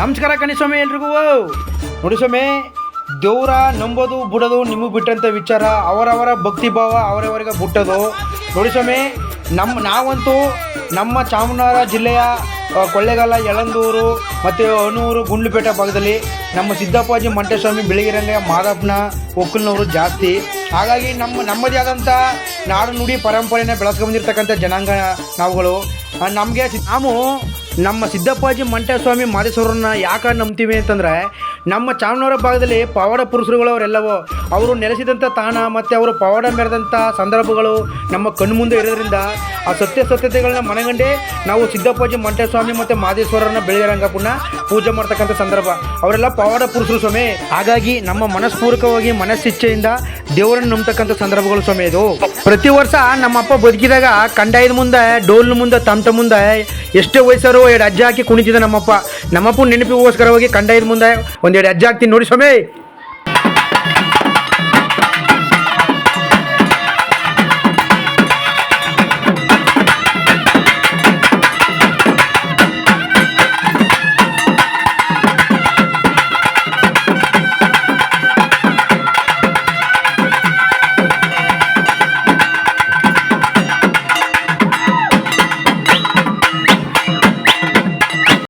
ನಮಸ್ಕಾರ ಕಣಿ ಸ್ವಾಮಿ ಎಲ್ರಿಗೂ. ನೋಡಿ ಸ್ವಾಮಿ, ದೇವ್ರ ನಂಬೋದು ಬಿಡೋದು ನಿಮಗೆ ಬಿಟ್ಟಂಥ ವಿಚಾರ, ಅವರವರ ಭಕ್ತಿ ಭಾವ ಅವರವರಿಗೆ ಬಿಟ್ಟೋದು. ನೋಡಿ ಸ್ವಾಮಿ ನಮ್ಮ ನಾವಂತೂ ನಮ್ಮ ಚಾಮರಾಜ ಜಿಲ್ಲೆಯ ಕೊಳ್ಳೇಗಾಲ, ಯಳಂದೂರು ಮತ್ತು ಅನೂರು, ಗುಂಡ್ಲುಪೇಟೆ ಭಾಗದಲ್ಲಿ ನಮ್ಮ ಸಿದ್ದಪ್ಪಾಜಿ ಮಂಟೇಸ್ವಾಮಿ ಬೆಳಗಿರಂಗ ಮಾದಪ್ಪನ ಒಕ್ಕಲ್ನವರು ಜಾಸ್ತಿ. ಹಾಗಾಗಿ ನಮ್ಮ ನಮ್ಮದೇ ಆದಂಥ ನಾಡು ನುಡಿ ಪರಂಪರೆನ ಬೆಳೆಸ್ಕೊಂಬಂದಿರ್ತಕ್ಕಂಥ ಜನಾಂಗ ನಾವುಗಳು. ನಮಗೆ ನಾವು ನಮ್ಮ ಸಿದ್ದಪ್ಪಾಜಿ ಮಂಟೇಸ್ವಾಮಿ ಮಾದೇಶ್ವರನ್ನ ಯಾಕೆ ನಂಬ್ತೀವಿ ಅಂತಂದರೆ, ನಮ್ಮ ಚಾಮನೂರ ಭಾಗದಲ್ಲಿ ಪವಾಡ ಪುರುಷರುಗಳು ಅವರೆಲ್ಲವೋ, ಅವರು ನೆಲೆಸಿದಂಥ ತಾಣ ಮತ್ತು ಅವರು ಪವಾಡ ಮೆರೆದಂಥ ಸಂದರ್ಭಗಳು ನಮ್ಮ ಕಣ್ಣು ಮುಂದೆ ಇರೋದ್ರಿಂದ ಆ ಸತ್ಯ ಸತ್ಯತೆಗಳನ್ನ ಮನಗಂಡೇ ನಾವು ಸಿದ್ದಪ್ಪಾಜಿ ಮಂಟೇಸ್ವಾಮಿ ಮತ್ತು ಮಾದೇಶ್ವರನ ಬೆಳೆಯರಂಗಪ್ಪನ್ನ ಪೂಜೆ ಮಾಡ್ತಕ್ಕಂಥ ಸಂದರ್ಭ. ಅವರೆಲ್ಲ ಪವಾಡ ಪುರುಷರು ಸ್ವಾಮಿ. ಹಾಗಾಗಿ ನಮ್ಮ ಮನಸ್ಪೂರ್ವಕವಾಗಿ ಮನಸ್ಸಿಚ್ಛೆಯಿಂದ ದೇವರನ್ನು ನಂಬತಕ್ಕಂಥ ಸಂದರ್ಭಗಳು ಸ್ವಾಮಿ ಇದು. ಪ್ರತಿ ವರ್ಷ ನಮ್ಮಪ್ಪ ಬದುಕಿದಾಗ ಕಂಡಾಯದ ಮುಂದೆ, ಡೋಲ್ನ ಮುಂದೆ, ತಂತ ಮುಂದೆ ಎಷ್ಟೇ ವಯಸ್ಸರು ಎರಡು ಅಜ್ಜ ಹಾಕಿ ಕುಣಿತಿದ್ದ ನಮ್ಮಪ್ಪ. ನಮ್ಮಪ್ಪ ನೆನಪಿಗೋಸ್ಕರವಾಗಿ ಕಂಡಾಯದ ಮುಂದೆ ಒಂದೆರಡು ಅಜ್ಜ ಹಾಕ್ತೀನಿ ನೋಡಿ ಸ್ವಾಮಿ.